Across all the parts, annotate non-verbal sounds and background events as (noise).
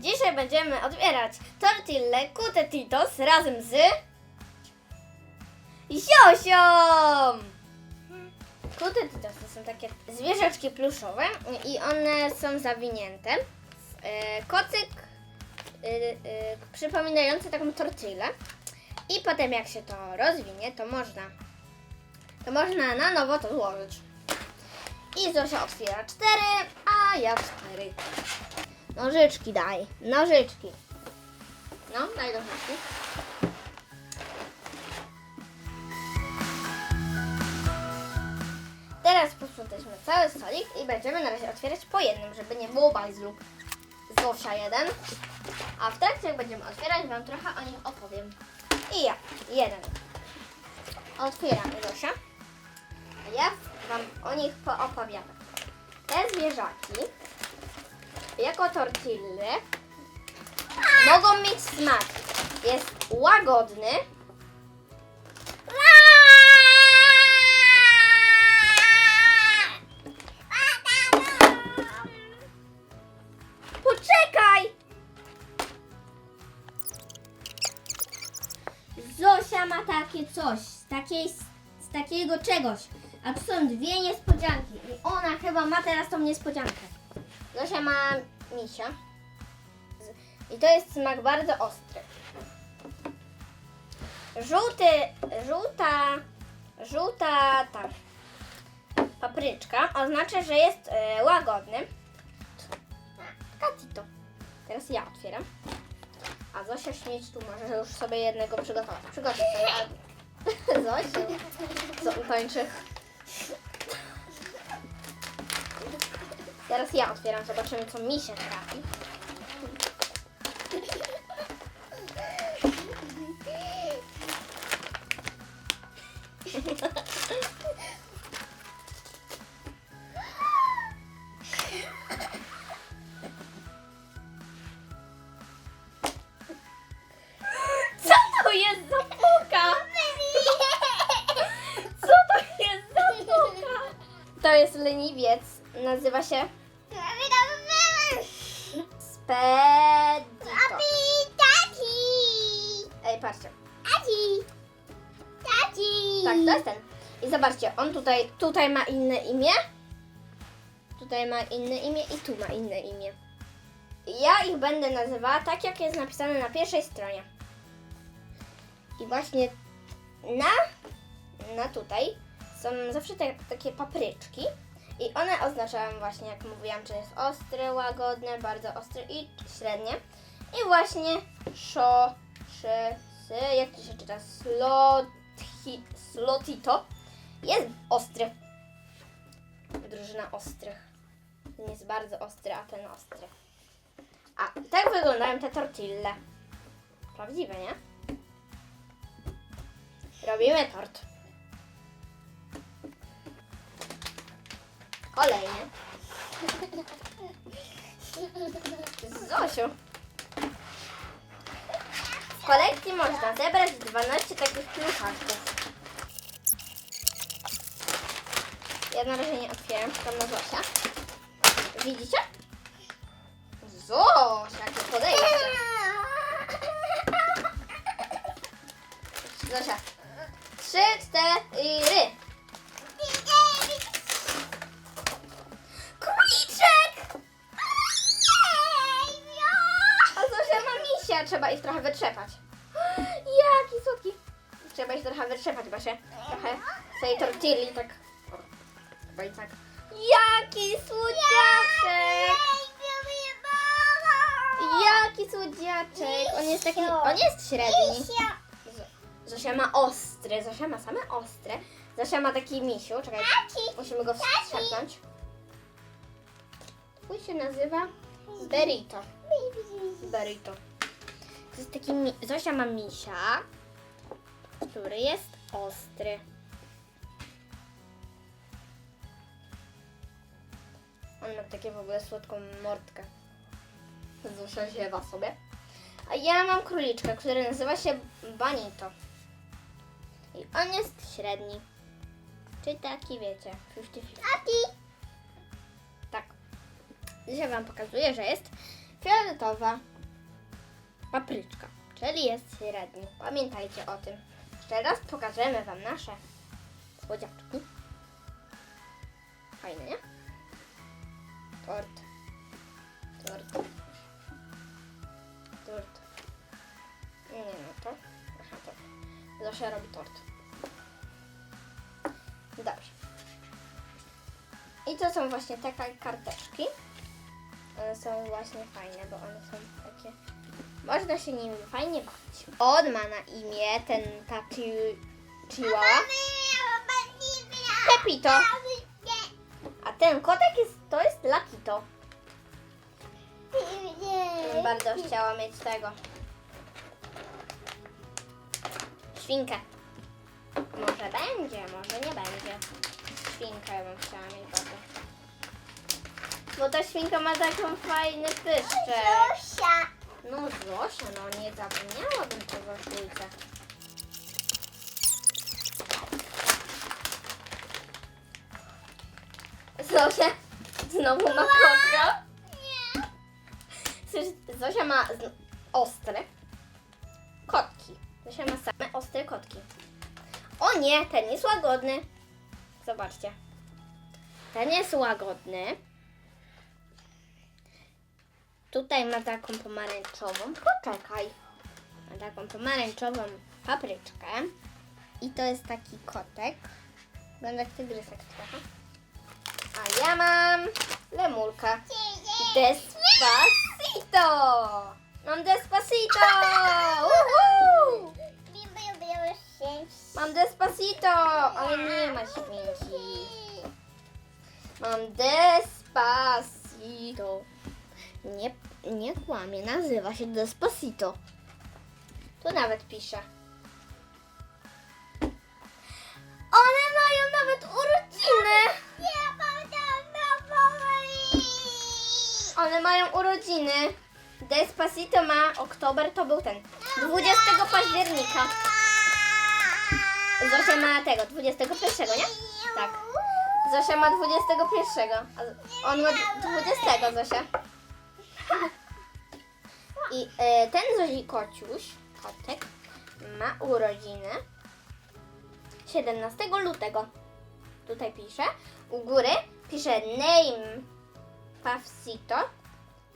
Dzisiaj będziemy otwierać tortille Cutetitos razem z Josią! Cutetitos to są takie zwierzaczki pluszowe i one są zawinięte w e, kocyk e, e, przypominający taką tortillę i potem jak się to rozwinie, to można to można na nowo to złożyć. I Zosia otwiera cztery, a ja cztery. Nożyczki daj. Nożyczki. No, daj nożyczki. Teraz posprzątaliśmy cały stolik i będziemy na razie otwierać po jednym, żeby nie było bajzlu. Zosia jeden. A w trakcie jak będziemy otwierać, Wam trochę o nich opowiem. I ja, jeden. Otwieram Zosia. A ja Wam o nich poopowiadam. Te zwierzaki jako tortilly mogą mieć smak. Jest łagodny. Poczekaj! Zosia ma takie coś, z, takiej, z takiego czegoś. A tu są dwie niespodzianki. I ona chyba ma teraz tą niespodziankę. Zosia ma misia. I to jest smak bardzo ostry. Żółty, żółta, żółta ta papryczka oznacza, że jest e, łagodny. Katito. Teraz ja otwieram. A Zosia śmieć tu może już sobie jednego przygotować. Przygotuj (laughs) sobie. Zosia. Co tańczy? Teraz ja otwieram, zobaczymy co mi się trafi. Co to jest za puka? Co to jest za puka? To jest leniwiec. Nazywa się to jest ten. I zobaczcie, on tutaj, tutaj ma inne imię. Tutaj ma inne imię i tu ma inne imię. Ja ich będę nazywała tak, jak jest napisane na pierwszej stronie. I właśnie na, na tutaj są zawsze te, takie papryczki. I one oznaczają właśnie, jak mówiłam, czy jest ostry, łagodny, bardzo ostry i średnie. I właśnie szo, szy, sy, jak to się czyta? Sloti, slotito jest ostry. Drużyna ostrych. Ten jest bardzo ostry, a ten ostry. A tak wyglądają te tortille. Prawdziwe, nie? Robimy tort. Kolejny. (laughs) Zosiu. W kolekcji można zebrać 12 takich pluszaczków. Ja na razie nie otwieram, czekam na Zosia. Widzicie? Zosia, jakie podejście. Zosia. Trzy, cztery. Króliczek! A Zosia ma misia, trzeba ich trochę wytrzepać. (gasps) Jaki słodki. Trzeba ich trochę wytrzepać, bo się trochę tej tortilli tak... i tak. Jaki słodziaczek! Jaki słodziaczek! On jest taki... On jest średni. Zosia ma ostry, Zosia ma same ostre. Zosia ma taki misiu, czekaj, musimy go wstrzepnąć. Twój się nazywa Berito. Berito. To jest taki mi- Zosia ma misia, który jest ostry. On ma takie w ogóle słodką mordkę. Zosia ziewa sobie. A ja mam króliczka, który nazywa się Banito. I on jest średni. Czyli taki, wiecie, 50-50. Tak. Dzisiaj Wam pokazuję, że jest fioletowa papryczka, czyli jest średni. Pamiętajcie o tym. Teraz pokażemy Wam nasze słodziaczki. Fajne, nie? Tort. Tort. Tort. Nie, nie, no to. Aha, to. Zosia robi tort. Dobrze. I to są właśnie takie karteczki. One są właśnie fajne, bo one są takie. Można się nimi fajnie bawić. On ma na imię ten ta chi, chihuahua. Pepito. Ten kotek jest, to jest Lakito. Bardzo chciała mieć tego. Świnkę. Może będzie, może nie będzie. Świnkę bym chciała mieć bardzo. Bo ta świnka ma taką fajny pyszczek. No Zosia, no nie zapomniałabym tego Zosiulce. Zosia znowu ma. Słysz- Zosia ma ostre kotki. Zosia ma same ostre kotki. O nie, ten jest łagodny. Zobaczcie. Ten jest łagodny. Tutaj ma taką pomarańczową. Poczekaj. Ma taką pomarańczową papryczkę. I to jest taki kotek. Wygląda jak tygrysek trochę. A ja mam lemurka. Despacito! Mam Despacito! Uhu! Mam Despacito! Ale nie ma świnki. Mam Despacito. Nie, nie kłamie, nazywa się Despacito. Tu nawet pisze. One mają nawet urodziny. One mają urodziny. Despacito ma, oktober to był ten, 20 października. Zosia ma tego, 21, nie? Tak. Zosia ma 21, a on ma 20, Zosia. I e, ten Zosi kociuś, kotek, ma urodziny 17 lutego. Tutaj pisze, u góry pisze name Pafsito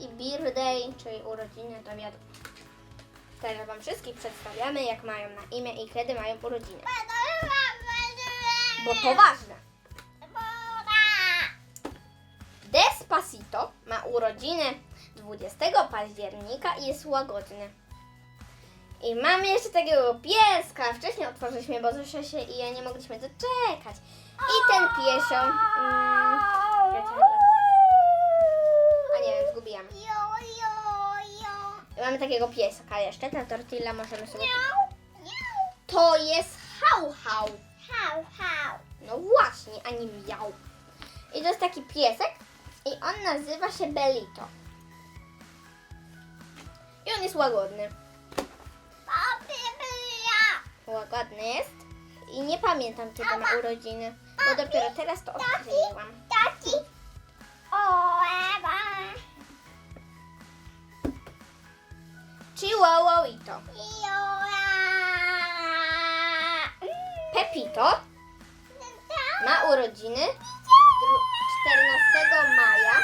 i birthday, czyli urodziny, to wiadomo. Teraz Wam wszystkich przedstawiamy, jak mają na imię i kiedy mają urodziny. Bo to ważne. Despacito ma urodziny 20 października i jest łagodny. I mamy jeszcze takiego pieska. Wcześniej otworzyliśmy, bo Zosia się i ja nie mogliśmy doczekać. I ten piesio. Mm, wiecie, a nie wiem, zgubiłam. I mamy takiego pieska jeszcze. Ta tortilla możemy sobie. To jest hał hał. No właśnie, a nie miał. I to jest taki piesek i on nazywa się Belito. I on jest łagodny. Łagodny jest. I nie pamiętam kiedy ma urodziny, bo dopiero teraz to odkryłam. Chihuahuito. Pepito ma urodziny dru- 14 maja.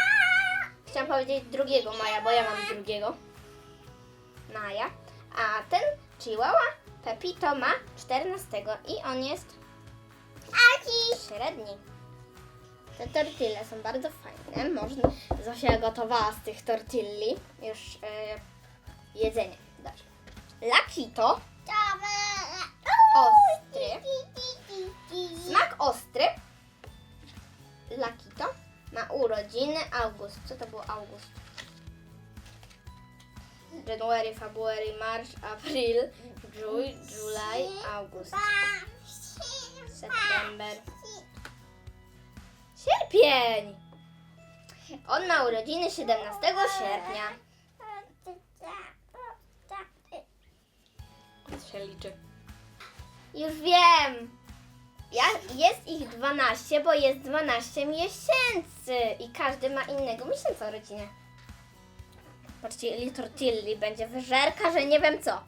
Chciałam powiedzieć 2 maja, bo ja mam 2 maja. A ten Chihuahua Pepito ma 14 i on jest średni. Te tortille są bardzo fajne. Można, Zosia gotowała z tych tortilli już e, jedzenie. Dobrze. Lakito, ostry, smak ostry. Lakito ma urodziny August. Co to było August? January, February, March, April, July, July, August, September. Sierpień! On ma urodziny 17 sierpnia. Się liczy. Już wiem! Ja, jest ich 12, bo jest 12 miesięcy i każdy ma innego miesiąca urodziny. Patrzcie, ili tortilli będzie wyżerka, że nie wiem co.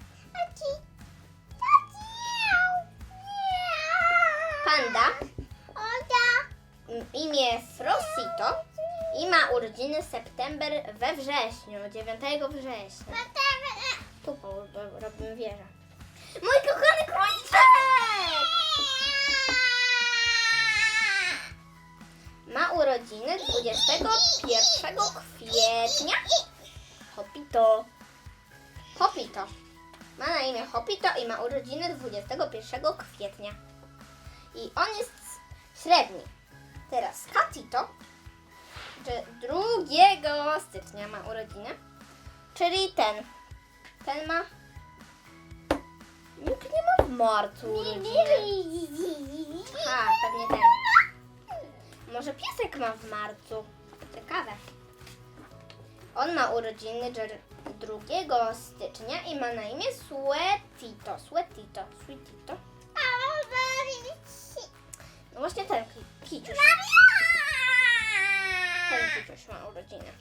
Panda. m, Imię Frosito i ma urodziny September we wrześniu, 9 września. Tu robimy wieżę. Mój kochany króliczek! Ma urodziny 21 kwietnia. Hopito. Hopito. Ma na imię Hopito i ma urodziny 21 kwietnia. I on jest średni. Teraz Katito, że 2 stycznia ma urodziny. Czyli ten. Ten ma. Nikt nie ma w marcu urodziny. A, pewnie ten. Może piesek ma w marcu. Ciekawe. On ma urodziny dżer- 2 stycznia i ma na imię Sweetito. Sweetito. Sweetito. No właśnie ten ki- kiciuś. Ten kiciuś ma urodziny.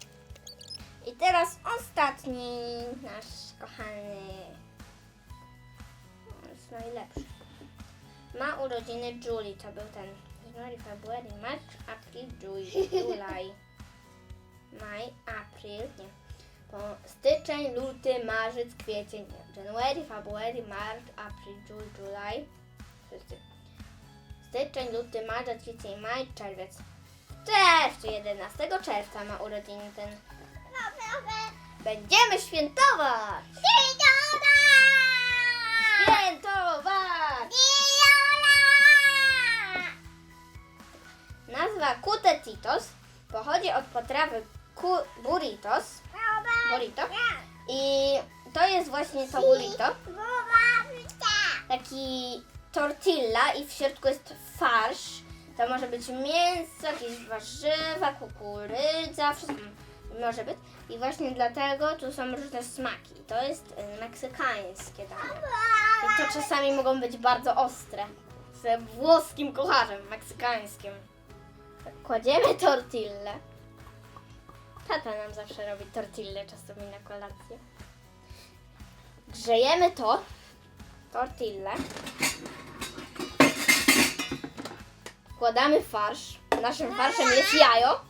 I teraz ostatni nasz kochany. Najlepszy. Ma urodziny Julie, to był ten. January, February, March, April, July, (laughs) July. Maj, April, nie. To styczeń, luty, marzec, kwiecień, nie. January, February, March, April, July, July. Wszyscy. Styczeń, luty, marzec, kwiecień, maj, czerwiec. W czerwcu, 11 czerwca ma urodziny ten. Będziemy świętować! Świętować! Nazwa Kutetitos pochodzi od potrawy ku burritos, burrito i to jest właśnie to burrito, taki tortilla i w środku jest farsz. To może być mięso, jakieś warzywa, kukurydza, wszystko może być. I właśnie dlatego tu są różne smaki. To jest y, meksykańskie danie. I to czasami mogą być bardzo ostre. Z włoskim kucharzem, meksykańskim. Kładziemy tortillę. Tata nam zawsze robi tortillę czasami na kolację. Grzejemy to, tortillę. Wkładamy farsz. Naszym farszem jest jajo.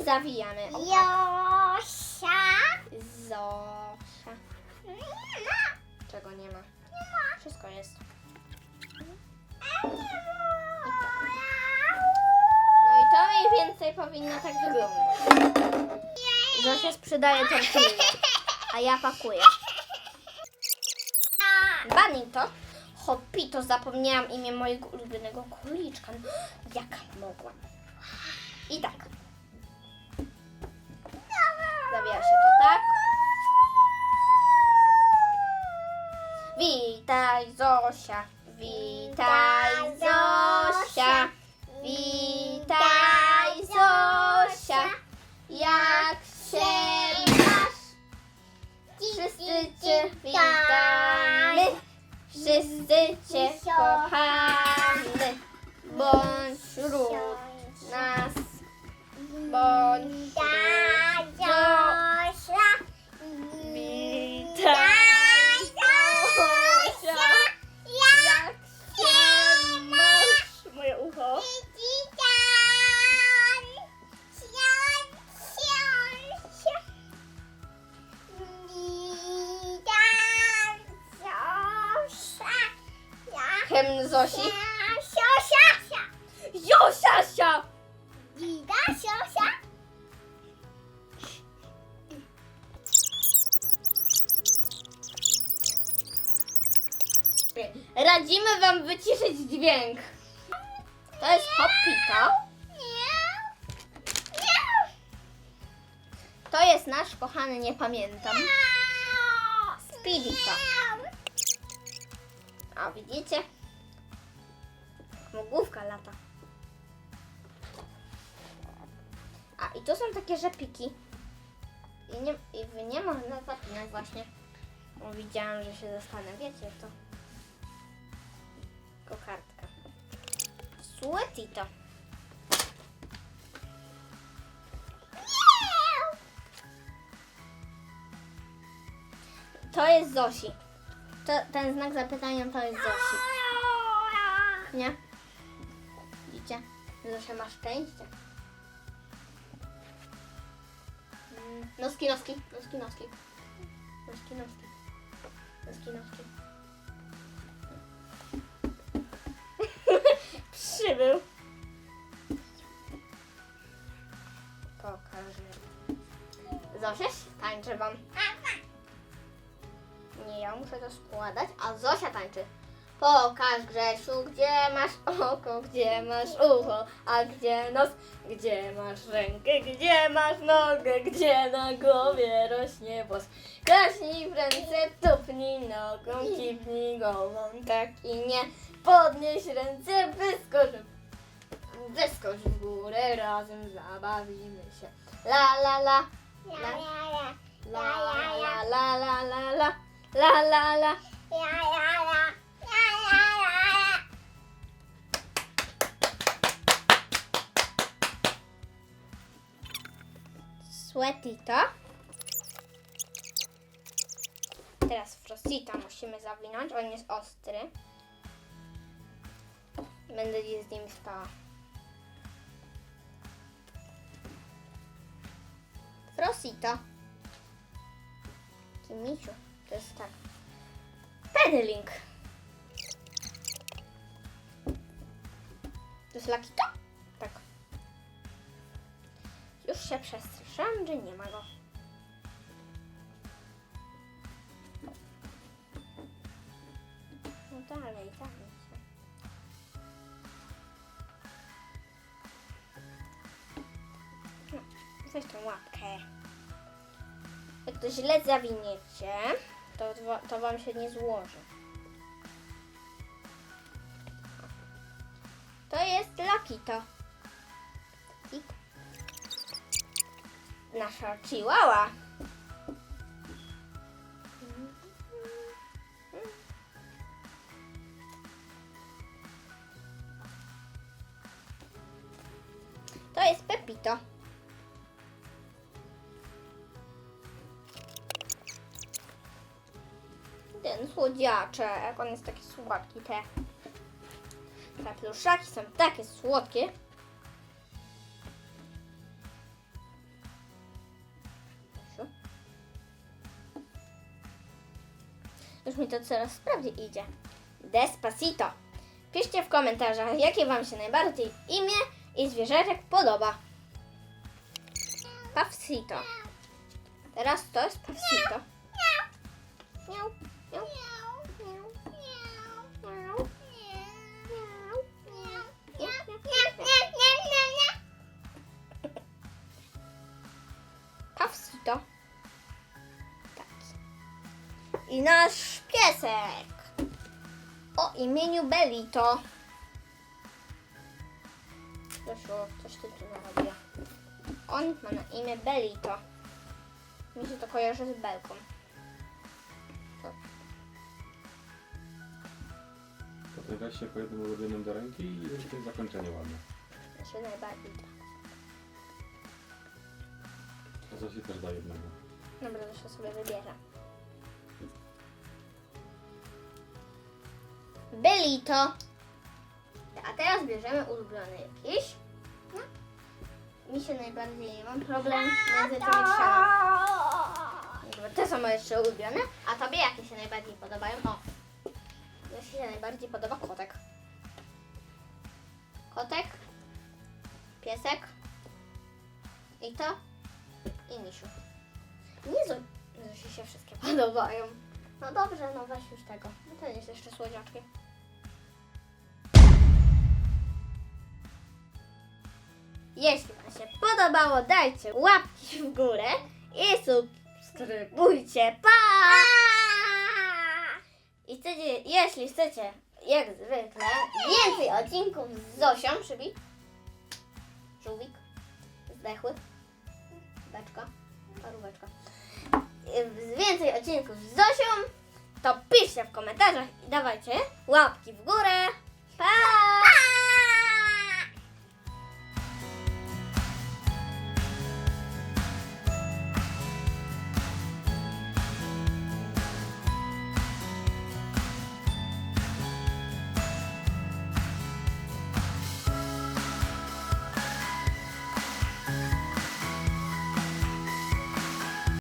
I zawijamy. O, Zosia. Czego nie ma? Wszystko jest. No i to mniej więcej powinno tak wyglądać. Zosia sprzedaje tortillę, a ja pakuję. Banito. Hopito, zapomniałam imię mojego ulubionego króliczka. No, Jak mogłam? I tak. Zawija się to tak. Witaj Zosia, witaj Zosia, witaj jak się masz? Wszyscy Cię witamy, wszyscy Cię kochamy, bądź wśród nas, bądź wśród Hymn Zosi. Josiasia! Radzimy Wam wyciszyć dźwięk. To jest Hoppito. To jest nasz kochany, nie pamiętam. Speedito. A widzicie? Mu główka lata. A i tu są takie rzepiki. I, nie, I wy nie można zapinać właśnie. Bo widziałam, że się dostanę. Wiecie to. Kokardka. Sweetito. to jest Zosi. To, ten znak zapytania to jest Zosi. Nie? Widzicie? Zosia ma szczęście. Noski, noski, noski, noski. Noski, noski. Noski, noski. (laughs) Przybył. Pokażę. Zosia tańczy wam. Nie, ja muszę to składać, a Zosia tańczy. Pokaż Grzesiu, gdzie masz oko, gdzie masz ucho, a gdzie nos, gdzie masz rękę, gdzie masz nogę, gdzie na głowie rośnie włos. Klaśnij w ręce, tupnij nogą, kiwnij głową, tak i nie. Podnieś ręce, wyskocz, wyskocz w górę, razem zabawimy się. La la la, la la la, la la la, la la la, la la la, la la la. Sweatito. Teraz Frostita musimy zawinąć, on jest ostry. Będę z nim spała. Frostito. Kimiciu, to jest tak. Pedaling. To jest Lakito? Się przestraszyłam, że nie ma go. No dalej, dalej. No, weź tą łapkę. Jak to źle zawiniecie, to, to wam się nie złoży. To jest Lakito. Nasza chihuahua. To jest Pepito. Ten słodziaczek, on jest taki słodki, te, te pluszaki są takie słodkie. Już mi to coraz sprawniej idzie. Despacito. Piszcie w komentarzach, jakie Wam się najbardziej imię i zwierzęczek podoba. Pawsito. Teraz to jest Pawsito. Piesek. O imieniu Belito. Zresztą coś ty tu narobiła. On ma na imię Belito. Mi się to kojarzy z belką. To weź się po jednym ulubionym do ręki i będzie zakończenie ładne. mi się najbardziej da. To Zosi też da jednego. Dobra, to się sobie wybierze. Belito. A teraz bierzemy ulubiony jakiś. No. Mi się najbardziej, mam problem między tymi trzema. Dobra, te są moje jeszcze ulubione. A tobie jakie się najbardziej podobają? O. Mi się najbardziej podoba kotek. Kotek. Piesek. I to. I misiu. Nie że się wszystkie (laughs) podobają. No dobrze, no weź już tego. No ten jest jeszcze słodziaczkiem. Jeśli Wam się podobało, dajcie łapki w górę i subskrybujcie. Pa! I jeśli chcecie, jak zwykle, więcej odcinków z Zosią, przybij. Żółwik. Zdechły. Beczka. Paróweczka. Y, Więcej odcinków z Zosią, to piszcie w komentarzach i dawajcie łapki w górę. Pa!